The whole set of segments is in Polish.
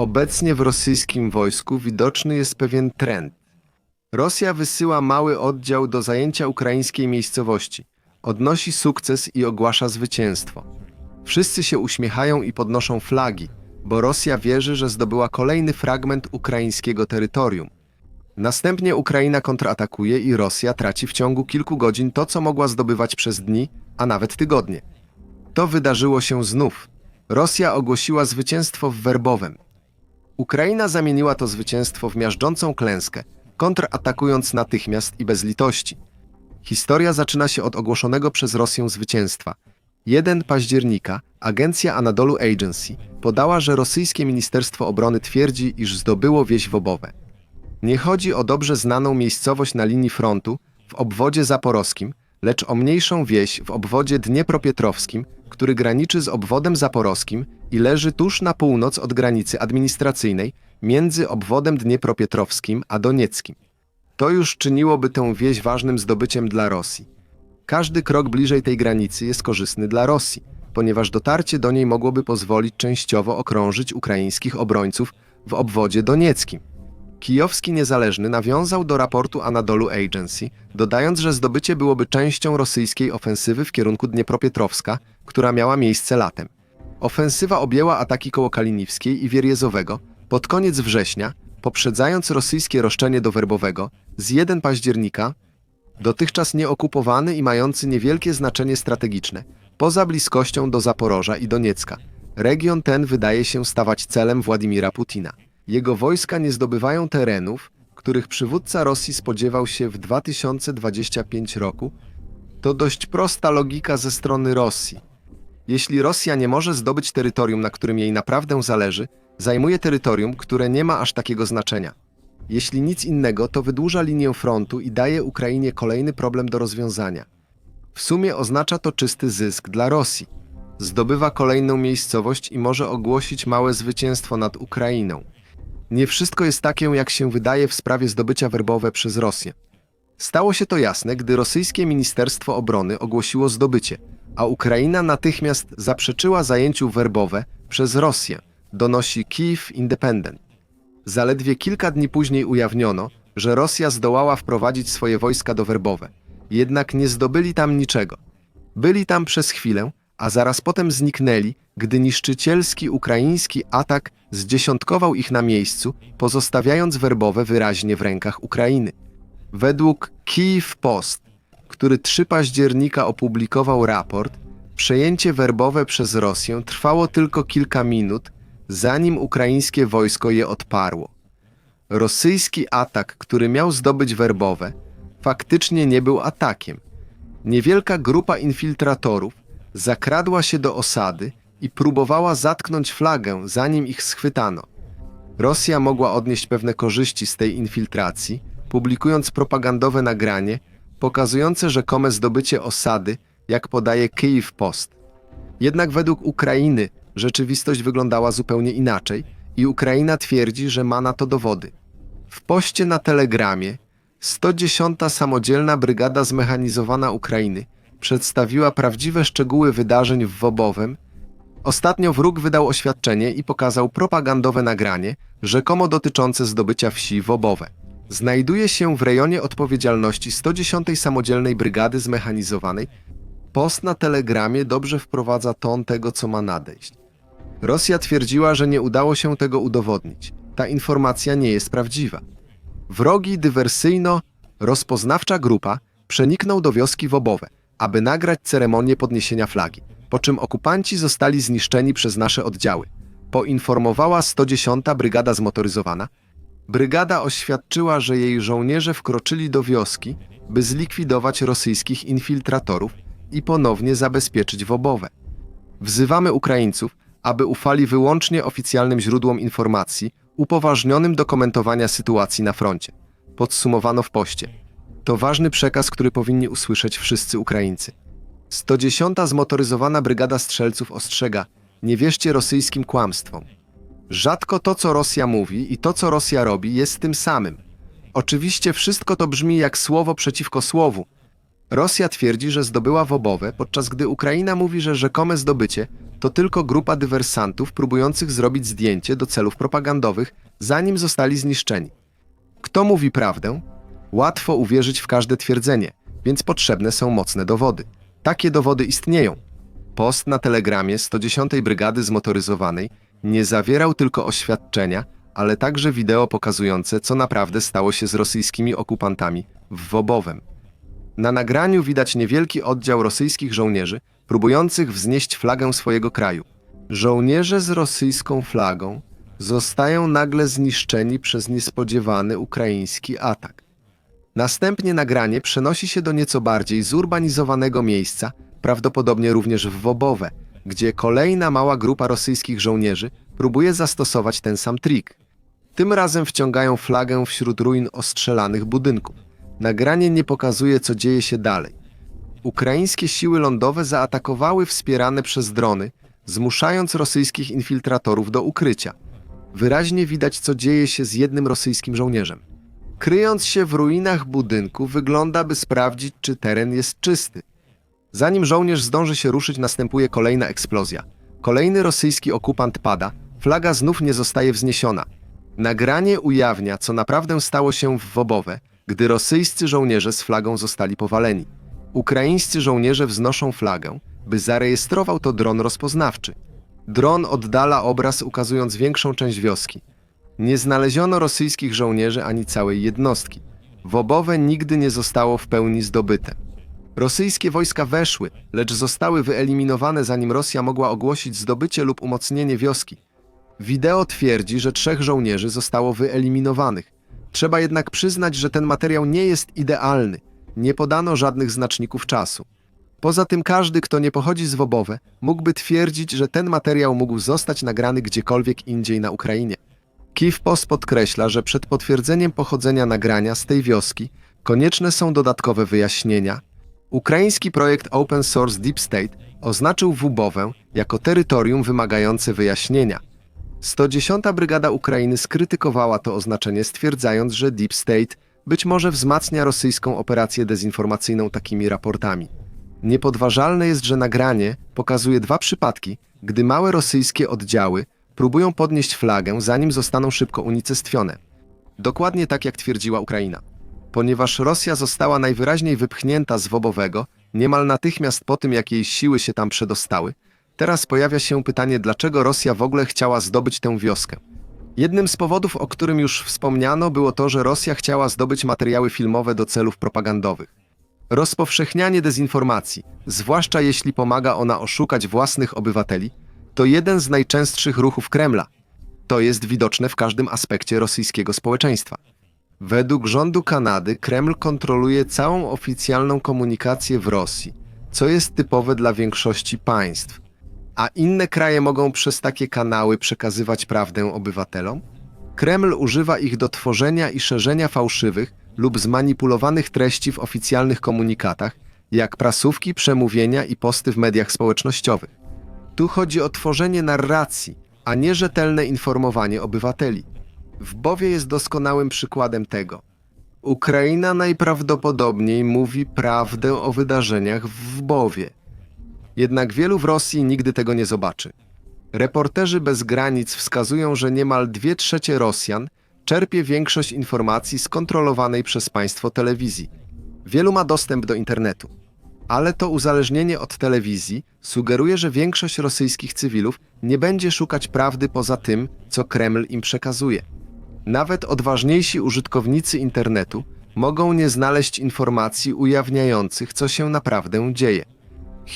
Obecnie w rosyjskim wojsku widoczny jest pewien trend. Rosja wysyła mały oddział do zajęcia ukraińskiej miejscowości, odnosi sukces i ogłasza zwycięstwo. Wszyscy się uśmiechają i podnoszą flagi, bo Rosja wierzy, że zdobyła kolejny fragment ukraińskiego terytorium. Następnie Ukraina kontratakuje i Rosja traci w ciągu kilku godzin to, co mogła zdobywać przez dni, a nawet tygodnie. To wydarzyło się znów. Rosja ogłosiła zwycięstwo w Werbowem. Ukraina zamieniła to zwycięstwo w miażdżącą klęskę, kontratakując natychmiast i bez litości. Historia zaczyna się od ogłoszonego przez Rosję zwycięstwa. 1 października agencja Anadolu Agency podała, że rosyjskie Ministerstwo Obrony twierdzi, iż zdobyło wieś Wobowe. Nie chodzi o dobrze znaną miejscowość na linii frontu w obwodzie zaporowskim, lecz o mniejszą wieś w obwodzie dniepropietrowskim, który graniczy z obwodem zaporowskim i leży tuż na północ od granicy administracyjnej między obwodem dniepropietrowskim a donieckim. To już czyniłoby tę wieś ważnym zdobyciem dla Rosji. Każdy krok bliżej tej granicy jest korzystny dla Rosji, ponieważ dotarcie do niej mogłoby pozwolić częściowo okrążyć ukraińskich obrońców w obwodzie donieckim. Kijowski Niezależny nawiązał do raportu Anadolu Agency, dodając, że zdobycie byłoby częścią rosyjskiej ofensywy w kierunku Dniepropietrowska, która miała miejsce latem. Ofensywa objęła ataki koło Kaliniwskiej i Wierjezowego pod koniec września, poprzedzając rosyjskie roszczenie do Werbowego z 1 października, dotychczas nieokupowany i mający niewielkie znaczenie strategiczne, poza bliskością do Zaporoża i Doniecka. Region ten wydaje się stawać celem Władimira Putina. Jego wojska nie zdobywają terenów, których przywódca Rosji spodziewał się w 2025 roku. To dość prosta logika ze strony Rosji. Jeśli Rosja nie może zdobyć terytorium, na którym jej naprawdę zależy, zajmuje terytorium, które nie ma aż takiego znaczenia. Jeśli nic innego, to wydłuża linię frontu i daje Ukrainie kolejny problem do rozwiązania. W sumie oznacza to czysty zysk dla Rosji. Zdobywa kolejną miejscowość i może ogłosić małe zwycięstwo nad Ukrainą. Nie wszystko jest takie, jak się wydaje w sprawie zdobycia werbowe przez Rosję. Stało się to jasne, gdy rosyjskie Ministerstwo Obrony ogłosiło zdobycie, a Ukraina natychmiast zaprzeczyła zajęciu werbowe przez Rosję, donosi Kiev Independent. Zaledwie kilka dni później ujawniono, że Rosja zdołała wprowadzić swoje wojska do Werbowe. Jednak nie zdobyli tam niczego. Byli tam przez chwilę, a zaraz potem zniknęli, gdy niszczycielski ukraiński atak zdziesiątkował ich na miejscu, pozostawiając Werbowe wyraźnie w rękach Ukrainy. Według Kiev Post, który 3 października opublikował raport, przejęcie Werbowe przez Rosję trwało tylko kilka minut, zanim ukraińskie wojsko je odparło. Rosyjski atak, który miał zdobyć Werbowe, faktycznie nie był atakiem. Niewielka grupa infiltratorów zakradła się do osady i próbowała zatknąć flagę, zanim ich schwytano. Rosja mogła odnieść pewne korzyści z tej infiltracji, publikując propagandowe nagranie pokazujące rzekome zdobycie osady, jak podaje Kyiv Post. Jednak według Ukrainy rzeczywistość wyglądała zupełnie inaczej i Ukraina twierdzi, że ma na to dowody. W poście na Telegramie 110. Samodzielna Brygada Zmechanizowana Ukrainy przedstawiła prawdziwe szczegóły wydarzeń w Wobowem. Ostatnio wróg wydał oświadczenie i pokazał propagandowe nagranie, rzekomo dotyczące zdobycia wsi Wobowe. Znajduje się w rejonie odpowiedzialności 110. Samodzielnej Brygady Zmechanizowanej. Post na Telegramie dobrze wprowadza ton tego, co ma nadejść. Rosja twierdziła, że nie udało się tego udowodnić. Ta informacja nie jest prawdziwa. Wrogi dywersyjno-rozpoznawcza grupa przeniknął do wioski Wobowe, aby nagrać ceremonię podniesienia flagi, po czym okupanci zostali zniszczeni przez nasze oddziały. Poinformowała 110. Brygada Zmotoryzowana. Brygada oświadczyła, że jej żołnierze wkroczyli do wioski, by zlikwidować rosyjskich infiltratorów i ponownie zabezpieczyć Wobowe. Wzywamy Ukraińców, aby ufali wyłącznie oficjalnym źródłom informacji, upoważnionym do komentowania sytuacji na froncie. Podsumowano w poście. To ważny przekaz, który powinni usłyszeć wszyscy Ukraińcy. 110. Zmotoryzowana Brygada Strzelców ostrzega: nie wierzcie rosyjskim kłamstwom. Rzadko to, co Rosja mówi i to, co Rosja robi, jest tym samym. Oczywiście wszystko to brzmi jak słowo przeciwko słowu. Rosja twierdzi, że zdobyła Wobowe, podczas gdy Ukraina mówi, że rzekome zdobycie to tylko grupa dywersantów próbujących zrobić zdjęcie do celów propagandowych, zanim zostali zniszczeni. Kto mówi prawdę? Łatwo uwierzyć w każde twierdzenie, więc potrzebne są mocne dowody. Takie dowody istnieją. Post na telegramie 110 Brygady Zmotoryzowanej nie zawierał tylko oświadczenia, ale także wideo pokazujące, co naprawdę stało się z rosyjskimi okupantami w Wobowem. Na nagraniu widać niewielki oddział rosyjskich żołnierzy próbujących wznieść flagę swojego kraju. Żołnierze z rosyjską flagą zostają nagle zniszczeni przez niespodziewany ukraiński atak. Następnie nagranie przenosi się do nieco bardziej zurbanizowanego miejsca, prawdopodobnie również w Wobowe, gdzie kolejna mała grupa rosyjskich żołnierzy próbuje zastosować ten sam trik. Tym razem wciągają flagę wśród ruin ostrzelanych budynków. Nagranie nie pokazuje, co dzieje się dalej. Ukraińskie siły lądowe zaatakowały wspierane przez drony, zmuszając rosyjskich infiltratorów do ukrycia. Wyraźnie widać, co dzieje się z jednym rosyjskim żołnierzem. Kryjąc się w ruinach budynku, wygląda, by sprawdzić, czy teren jest czysty. Zanim żołnierz zdąży się ruszyć, następuje kolejna eksplozja. Kolejny rosyjski okupant pada, flaga znów nie zostaje wzniesiona. Nagranie ujawnia, co naprawdę stało się w Wobowe, gdy rosyjscy żołnierze z flagą zostali powaleni. Ukraińscy żołnierze wznoszą flagę, by zarejestrował to dron rozpoznawczy. Dron oddala obraz, ukazując większą część wioski. Nie znaleziono rosyjskich żołnierzy ani całej jednostki. Wobowe nigdy nie zostało w pełni zdobyte. Rosyjskie wojska weszły, lecz zostały wyeliminowane zanim Rosja mogła ogłosić zdobycie lub umocnienie wioski. Wideo twierdzi, że trzech żołnierzy zostało wyeliminowanych. Trzeba jednak przyznać, że ten materiał nie jest idealny. Nie podano żadnych znaczników czasu. Poza tym każdy, kto nie pochodzi z Wobowe, mógłby twierdzić, że ten materiał mógł zostać nagrany gdziekolwiek indziej na Ukrainie. Kiev Post podkreśla, że przed potwierdzeniem pochodzenia nagrania z tej wioski konieczne są dodatkowe wyjaśnienia. Ukraiński projekt open source Deep State oznaczył Wubowę jako terytorium wymagające wyjaśnienia. 110 Brygada Ukrainy skrytykowała to oznaczenie, stwierdzając, że Deep State być może wzmacnia rosyjską operację dezinformacyjną takimi raportami. Niepodważalne jest, że nagranie pokazuje dwa przypadki, gdy małe rosyjskie oddziały próbują podnieść flagę, zanim zostaną szybko unicestwione. Dokładnie tak, jak twierdziła Ukraina. Ponieważ Rosja została najwyraźniej wypchnięta z Wobowego, niemal natychmiast po tym, jak jej siły się tam przedostały, teraz pojawia się pytanie, dlaczego Rosja w ogóle chciała zdobyć tę wioskę. Jednym z powodów, o którym już wspomniano, było to, że Rosja chciała zdobyć materiały filmowe do celów propagandowych. Rozpowszechnianie dezinformacji, zwłaszcza jeśli pomaga ona oszukać własnych obywateli, to jeden z najczęstszych ruchów Kremla. To jest widoczne w każdym aspekcie rosyjskiego społeczeństwa. Według rządu Kanady Kreml kontroluje całą oficjalną komunikację w Rosji, co jest typowe dla większości państw. A inne kraje mogą przez takie kanały przekazywać prawdę obywatelom? Kreml używa ich do tworzenia i szerzenia fałszywych lub zmanipulowanych treści w oficjalnych komunikatach, jak prasówki, przemówienia i posty w mediach społecznościowych. Tu chodzi o tworzenie narracji, a nie rzetelne informowanie obywateli. Wbowie jest doskonałym przykładem tego. Ukraina najprawdopodobniej mówi prawdę o wydarzeniach w Wbowie. Jednak wielu w Rosji nigdy tego nie zobaczy. Reporterzy bez granic wskazują, że niemal dwie trzecie Rosjan czerpie większość informacji z kontrolowanej przez państwo telewizji. Wielu ma dostęp do internetu. Ale to uzależnienie od telewizji sugeruje, że większość rosyjskich cywilów nie będzie szukać prawdy poza tym, co Kreml im przekazuje. Nawet odważniejsi użytkownicy internetu mogą nie znaleźć informacji ujawniających, co się naprawdę dzieje.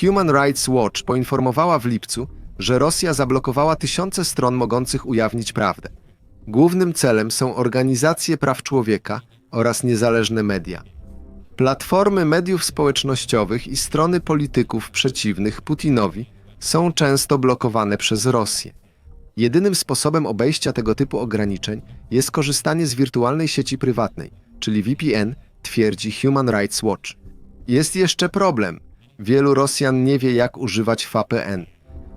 Human Rights Watch poinformowała w lipcu, że Rosja zablokowała tysiące stron mogących ujawnić prawdę. Głównym celem są organizacje praw człowieka oraz niezależne media. Platformy mediów społecznościowych i strony polityków przeciwnych Putinowi są często blokowane przez Rosję. Jedynym sposobem obejścia tego typu ograniczeń jest korzystanie z wirtualnej sieci prywatnej, czyli VPN, twierdzi Human Rights Watch. Jest jeszcze problem. Wielu Rosjan nie wie, jak używać VPN.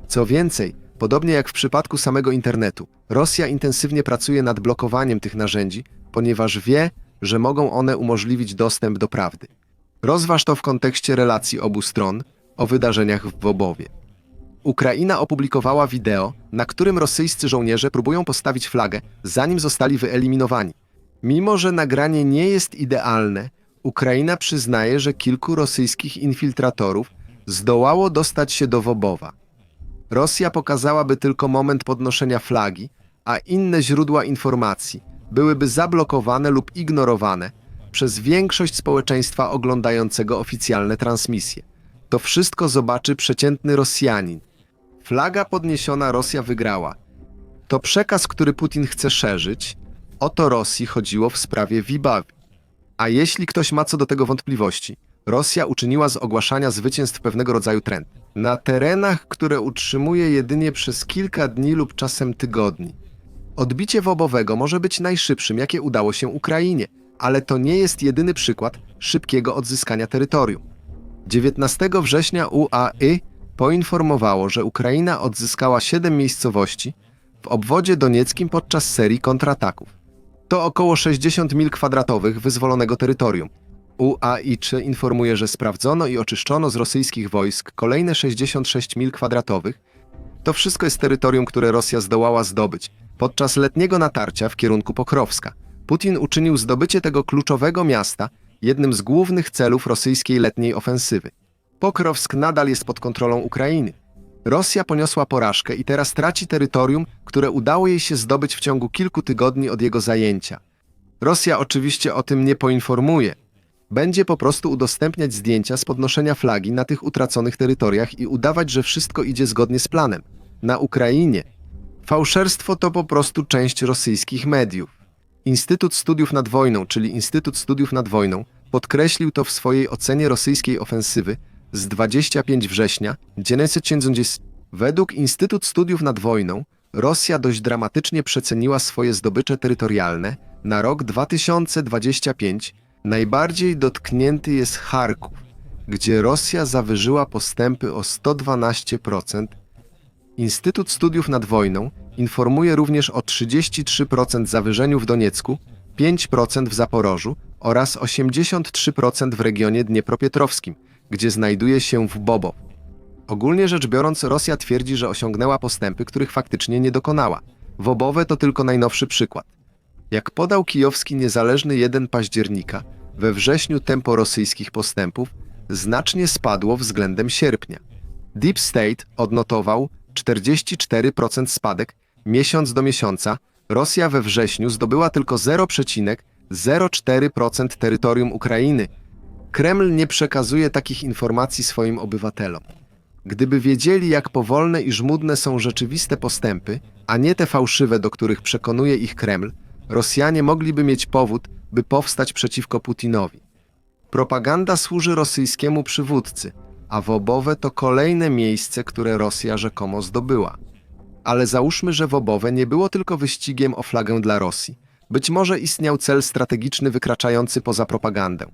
Co więcej, podobnie jak w przypadku samego internetu, Rosja intensywnie pracuje nad blokowaniem tych narzędzi, ponieważ wie, że mogą one umożliwić dostęp do prawdy. Rozważ to w kontekście relacji obu stron o wydarzeniach w Wobowie. Ukraina opublikowała wideo, na którym rosyjscy żołnierze próbują postawić flagę, zanim zostali wyeliminowani. Mimo, że nagranie nie jest idealne, Ukraina przyznaje, że kilku rosyjskich infiltratorów zdołało dostać się do Wobowa. Rosja pokazałaby tylko moment podnoszenia flagi, a inne źródła informacji byłyby zablokowane lub ignorowane przez większość społeczeństwa oglądającego oficjalne transmisje. To wszystko zobaczy przeciętny Rosjanin. Flaga podniesiona Rosja wygrała. To przekaz, który Putin chce szerzyć. O to Rosji chodziło w sprawie Wibawi. A jeśli ktoś ma co do tego wątpliwości, Rosja uczyniła z ogłaszania zwycięstw pewnego rodzaju trend. Na terenach, które utrzymuje jedynie przez kilka dni lub czasem tygodni. Odbicie wobowego może być najszybszym, jakie udało się Ukrainie, ale to nie jest jedyny przykład szybkiego odzyskania terytorium. 19 września UAI poinformowało, że Ukraina odzyskała 7 miejscowości w obwodzie donieckim podczas serii kontrataków. To około 60 mil kwadratowych wyzwolonego terytorium. UAIC informuje, że sprawdzono i oczyszczono z rosyjskich wojsk kolejne 66 mil kwadratowych. To wszystko jest terytorium, które Rosja zdołała zdobyć podczas letniego natarcia w kierunku Pokrowska. Putin uczynił zdobycie tego kluczowego miasta jednym z głównych celów rosyjskiej letniej ofensywy. Pokrowsk nadal jest pod kontrolą Ukrainy. Rosja poniosła porażkę i teraz traci terytorium, które udało jej się zdobyć w ciągu kilku tygodni od jego zajęcia. Rosja oczywiście o tym nie poinformuje. Będzie po prostu udostępniać zdjęcia z podnoszenia flagi na tych utraconych terytoriach i udawać, że wszystko idzie zgodnie z planem. Na Ukrainie. Fałszerstwo to po prostu część rosyjskich mediów. Instytut Studiów nad Wojną, czyli Instytut Studiów nad Wojną, podkreślił to w swojej ocenie rosyjskiej ofensywy z 25 września 1910. Według Instytut Studiów nad Wojną Rosja dość dramatycznie przeceniła swoje zdobycze terytorialne. Na rok 2025 najbardziej dotknięty jest Charków, gdzie Rosja zawyżyła postępy o 112%. Instytut Studiów nad Wojną informuje również o 33% zawyżeniu w Doniecku, 5% w Zaporożu oraz 83% w regionie dniepropietrowskim, gdzie znajduje się w Bobo. Ogólnie rzecz biorąc, Rosja twierdzi, że osiągnęła postępy, których faktycznie nie dokonała. Wobowe to tylko najnowszy przykład. Jak podał kijowski niezależny 1 października, we wrześniu tempo rosyjskich postępów znacznie spadło względem sierpnia. Deep State odnotował 44% spadek miesiąc do miesiąca. Rosja we wrześniu zdobyła tylko 0,04% terytorium Ukrainy. Kreml nie przekazuje takich informacji swoim obywatelom. Gdyby wiedzieli, jak powolne i żmudne są rzeczywiste postępy, a nie te fałszywe, do których przekonuje ich Kreml, Rosjanie mogliby mieć powód, by powstać przeciwko Putinowi. Propaganda służy rosyjskiemu przywódcy, a Wobowe to kolejne miejsce, które Rosja rzekomo zdobyła. Ale załóżmy, że Wobowe nie było tylko wyścigiem o flagę dla Rosji. Być może istniał cel strategiczny wykraczający poza propagandę.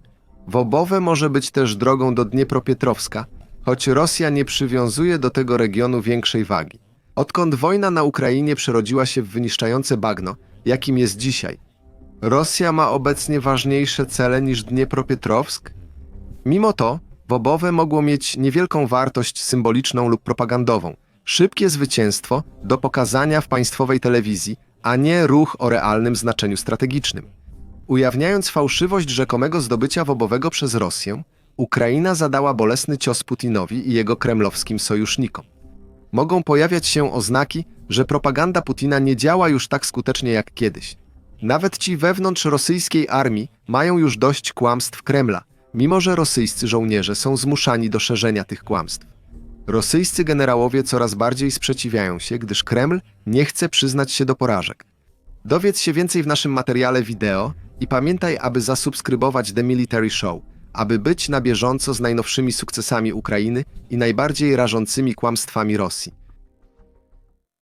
Wobowe może być też drogą do Dniepropietrowska, choć Rosja nie przywiązuje do tego regionu większej wagi. Odkąd wojna na Ukrainie przerodziła się w wyniszczające bagno, jakim jest dzisiaj, Rosja ma obecnie ważniejsze cele niż Dniepropietrowsk? Mimo to, Wobowe mogło mieć niewielką wartość symboliczną lub propagandową. Szybkie zwycięstwo do pokazania w państwowej telewizji, a nie ruch o realnym znaczeniu strategicznym. Ujawniając fałszywość rzekomego zdobycia wobowego przez Rosję, Ukraina zadała bolesny cios Putinowi i jego kremlowskim sojusznikom. Mogą pojawiać się oznaki, że propaganda Putina nie działa już tak skutecznie jak kiedyś. Nawet ci wewnątrz rosyjskiej armii mają już dość kłamstw Kremla, mimo że rosyjscy żołnierze są zmuszani do szerzenia tych kłamstw. Rosyjscy generałowie coraz bardziej sprzeciwiają się, gdyż Kreml nie chce przyznać się do porażek. Dowiedz się więcej w naszym materiale wideo i pamiętaj, aby zasubskrybować The Military Show, aby być na bieżąco z najnowszymi sukcesami Ukrainy i najbardziej rażącymi kłamstwami Rosji.